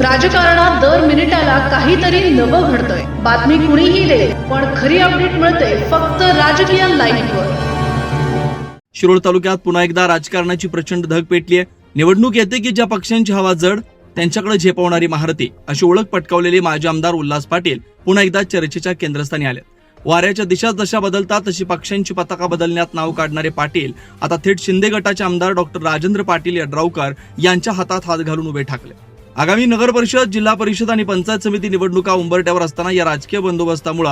राजकारणात दर मिनिटाला काहीतरी नवं घडतंय. बातमी कुणीही दे पण खरी अपडेट मिळते फक्त राजकीय लाईव्हवर शिरोळ तालुक्यात पुन्हा एकदा राजकारणाची प्रचंड धग पेटली आहे. निवडणूक येते की ज्या पक्षांची हवा जड त्यांच्याकडे झेपवणारी महारती अशी ओळख पटकावलेले माजी आमदार उल्हास पाटील पुन्हा एकदा चर्चेच्या केंद्रस्थानी आले वाऱ्याच्या दिशा जशा बदलतात तशी पक्षांची पताका बदलण्यात नाव काढणारे पाटील आता थेट शिंदे गटाचे आमदार डॉक्टर राजेंद्र पाटील यड्रावकर यांच्या हातात हात घालून उभे ठाकले. आगामी नगर परिषद जिल्हा परिषद आणि पंचायत समिती निवडणुका उंबरट्यावर असताना या राजकीय बंदोबस्तामुळे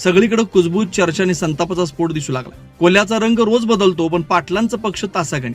सगळीकडे कुजबूज चर्चा आणि संतापाचा स्फोट दिसू लागला. कोल्ह्याचा रंग रोज बदलतो पण पाटलांचा पक्ष तासागणी.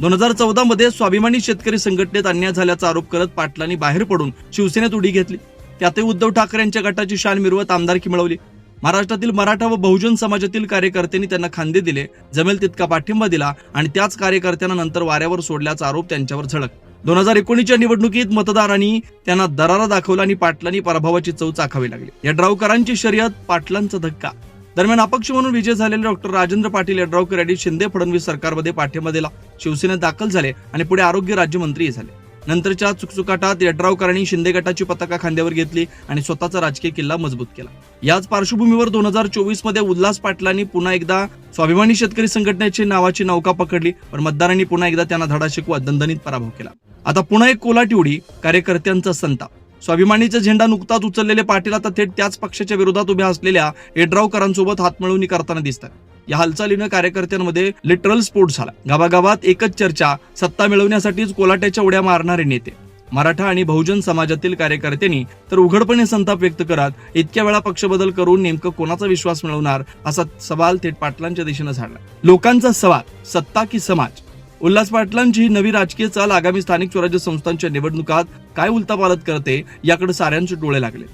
दोन हजार चौदा मध्ये स्वाभिमानी शेतकरी संघटनेत अन्याय झाल्याचा आरोप करत पाटलांनी बाहेर पडून शिवसेनेत उडी घेतली. त्यातही उद्धव ठाकरे यांच्या गटाची शान मिरवत आमदारकी मिळवली. महाराष्ट्रातील मराठा व बहुजन समाजातील कार्यकर्त्यांनी त्यांना खांदे दिले जमेल तितका पाठिंबा दिला आणि त्याच कार्यकर्त्यांना नंतर वाऱ्यावर सोडल्याचा आरोप त्यांच्यावर झळक दोन हजार एकोणीसच्या निवडणुकीत मतदारांनी त्यांना दरारा दाखवला आणि पाटलांनी पराभवाची चव चाखावी लागली. या ड्रावकरांची शर्यत पाटलांचा धक्का. दरम्यान अपक्ष म्हणून विजय झालेले डॉक्टर राजेंद्र पाटील यड्रावकर यांनी शिंदे फडणवीस सरकारमध्ये पाठिंबा दिला. शिवसेनेत दाखल झाले आणि पुढे आरोग्य राज्यमंत्री झाले. नंतरच्या चुकचुकाटात यड्रावकरांनी शिंदे गटाची पताका खांद्यावर घेतली आणि स्वतःचा राजकीय किल्ला मजबूत केला. याच पार्श्वभूमीवर दोन हजार चोवीसमध्ये उल्हास पाटलांनी पुन्हा एकदा स्वाभिमानी शेतकरी संघटनेची नावाची नौका पकडली पण मतदारांनी पुन्हा एकदा त्यांना धडा शिकवत दणदणीत पराभव केला. आता पुन्हा एक कोलाटी उडी कार्यकर्त्यांचा संताप. स्वाभिमानीचा झेंडा नुकताच उचललेले पाटील आता थेट त्याच पक्षाच्या विरोधात उभ्या असलेल्या येड्रावकरांसोबत हातमिळवणी करताना दिसतात. या हालचालीनं कार्यकर्त्यांमध्ये लिटरल स्फोट झाला. गावागावात एकच चर्चा सत्ता मिळवण्यासाठीच कोलाट्याच्या उड्या मारणारे नेते. मराठा आणि बहुजन समाजातील कार्यकर्त्यांनी तर उघडपणे संताप व्यक्त करत इतक्या वेळा पक्षबदल करून नेमकं कोणाचा विश्वास मिळवणार असा सवाल थेट पाटलांच्या दिशेनं झाला. लोकांचा सवाल सत्ता की समाज? उल्हास पाटलांची नवी राजकीय चाल आगामी स्थानिक स्वराज्य संस्थांच्या निवडणुकात काय उलतापालत करते याकडे साऱ्यांचे डोळे लागले.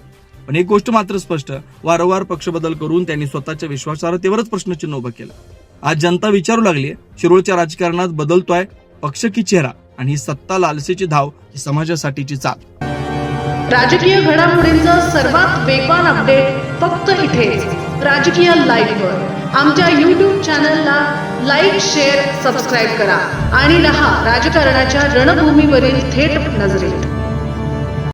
पण एक गोष्ट मात्र स्पष्ट वारंवार पक्ष बदल करून त्यांनी स्वतःच्या विश्वासार्हतेवरच प्रश्नचिन्ह उभं केलं. आज जनता विचारू लागली शिरोळच्या राजकारणात बदलतोय पक्ष की चेहरा आणि ही सत्ता लालसेची धाव ही समाजासाठीची चाल. राजकीय घडामोडींचं सर्वात वेगवान अपडेट फक्त इथेच राजकीय लाईव्हवर आमच्या यूट्यूब चॅनलला लाईक शेअर सबस्क्राईब करा. आणि रहा राजकारणाच्या रणभूमीवरील थेट नजरेत.